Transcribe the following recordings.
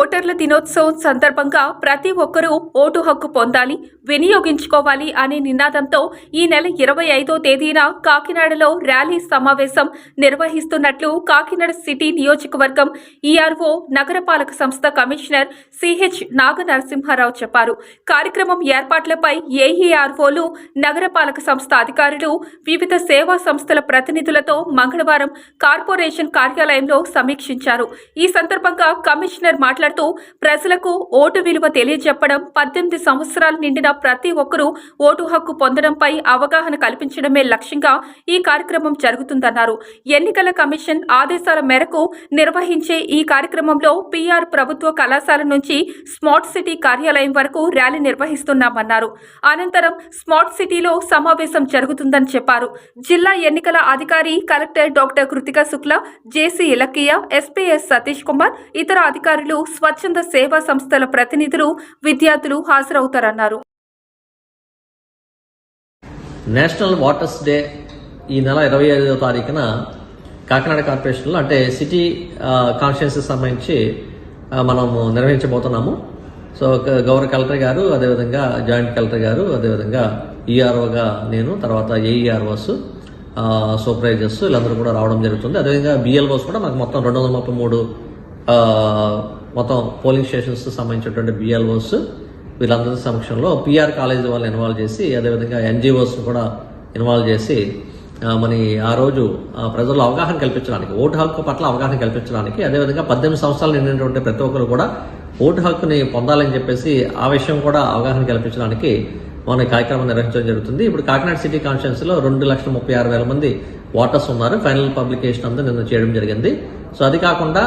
ఓటర్ల దినోత్సవం సందర్భంగా ప్రతి ఒక్కరూ ఓటు హక్కు పొందాలి వినియోగించుకోవాలి అనే నినాదంతో ఈ నెల ఇరవై ఐదో తేదీన కాకినాడలో ర్యాలీ సమావేశం నిర్వహిస్తున్నట్లు కాకినాడ సిటీ నియోజకవర్గం ఈఆర్ఓ నగరపాలక సంస్థ కమిషనర్ సిహెచ్ నాగ నరసింహారావు చెప్పారు. కార్యక్రమం ఏర్పాట్లపై ఏఈఆర్ఓలు నగరపాలక సంస్థ అధికారులు వివిధ సేవా సంస్థల ప్రతినిధులతో మంగళవారం కార్పొరేషన్ కార్యాలయంలో సమీక్షించారు. ఈ సందర్భంగా కమిషనర్ మాట్లాడుతూ ప్రజలకు ఓటు విలువ తెలియజెప్పడం పద్దెనిమిది సంవత్సరాలు నిండిన ప్రతి ఒక్కరూ ఓటు హక్కు పొందడంపై అవగాహన కల్పించడమే లక్ష్యంగా ఈ కార్యక్రమం జరుగుతుందన్నారు. ఎన్నికల కమిషన్ ఆదేశాల మేరకు నిర్వహించే ఈ కార్యక్రమంలో పిఆర్ ప్రభుత్వ కళాశాల నుంచి స్మార్ట్ సిటీ కార్యాలయం వరకు ర్యాలీ నిర్వహిస్తున్నామన్నారు. అనంతరం స్మార్ట్ సిటీలో సమావేశం జరుగుతుందని చెప్పారు. జిల్లా ఎన్నికల అధికారి collector doctor Kritika Shukla JC Ilakiya SPS Satish Kumar ఇతర అధికారులు స్వచ్ఛంద సేవా సంస్థల ప్రతినిధులు విద్యార్థులు హాజరవుతారన్నారు. నేషనల్ వాటర్స్ డే ఈ నెల ఇరవై ఐదవ తారీఖున కాకినాడ కార్పొరేషన్లో అంటే సిటీ కాన్స్టిట్యున్సీ సంబంధించి మనము నిర్వహించబోతున్నాము. సో గ- గౌరవ కలెక్టర్ గారు అదేవిధంగా జాయింట్ కలెక్టర్ గారు అదేవిధంగా ఈఆర్ఓగా నేను తర్వాత ఏఈఆర్ఓస్ సూపర్వైజర్స్ వీళ్ళందరూ కూడా రావడం జరుగుతుంది. అదేవిధంగా బిఎల్ఓస్ కూడా మనకు మొత్తం రెండు వందల ముప్పై మూడు మొత్తం పోలింగ్ స్టేషన్స్ సంబంధించినటువంటి బిఎల్ఓస్ వీళ్ళందరి సమక్షంలో పిఆర్ కాలేజ్ వాళ్ళు ఇన్వాల్వ్ చేసి అదేవిధంగా ఎన్జిఓస్ కూడా ఇన్వాల్వ్ చేసి మరి ఆ రోజు ప్రజల్లో అవగాహన కల్పించడానికి ఓటు హక్కు పట్ల అవగాహన కల్పించడానికి అదేవిధంగా పద్దెనిమిది సంవత్సరాలు నిండినటువంటి ప్రతి ఒక్కరు కూడా ఓటు హక్కుని పొందాలని చెప్పేసి ఆ విషయం కూడా అవగాహన కల్పించడానికి మన కార్యక్రమం నిర్వహించడం జరుగుతుంది. ఇప్పుడు కాకినాడ సిటీ కాన్స్టిట్యున్సీలో రెండు లక్షల ముప్పై ఆరు వేల మంది ఓటర్స్ ఉన్నారు. ఫైనల్ పబ్లికేషన్ అంతా నిన్న చేయడం జరిగింది. సో అది కాకుండా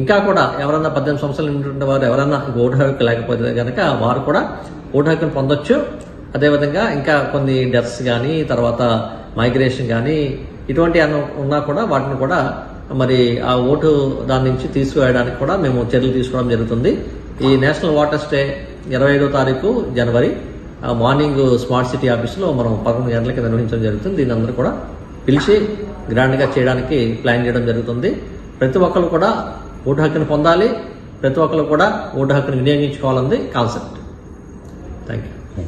ఇంకా కూడా ఎవరన్నా పద్దెనిమిది సంవత్సరాలు నిండిన వారు ఎవరన్నా ఓటు హక్కు లేకపోతే కనుక వారు కూడా ఓటు హక్కును పొందొచ్చు. అదేవిధంగా ఇంకా కొన్ని డెత్స్ కానీ తర్వాత మైగ్రేషన్ కానీ ఇటువంటి అన్న ఉన్నా కూడా వాటిని కూడా మరి ఆ ఓటు దాని నుంచి తీసుకువేయడానికి కూడా మేము చర్యలు తీసుకోవడం జరుగుతుంది. ఈ నేషనల్ వాటర్స్ డే ఇరవై ఐదో తారీఖు జనవరి ఆ మార్నింగ్ స్మార్ట్ సిటీ ఆఫీస్లో మనం పదకొండు గంటలకి నిర్వహించడం జరుగుతుంది. దీని అందరూ కూడా పిలిచి గ్రాండ్గా చేయడానికి ప్లాన్ చేయడం జరుగుతుంది. ప్రతి ఒక్కరు కూడా ఓటు హక్కును పొందాలి. ప్రతి ఒక్కరు కూడా ఓటు హక్కును వినియోగించుకోవాలన్నది కాన్సెప్ట్ థ్యాంక్ యూ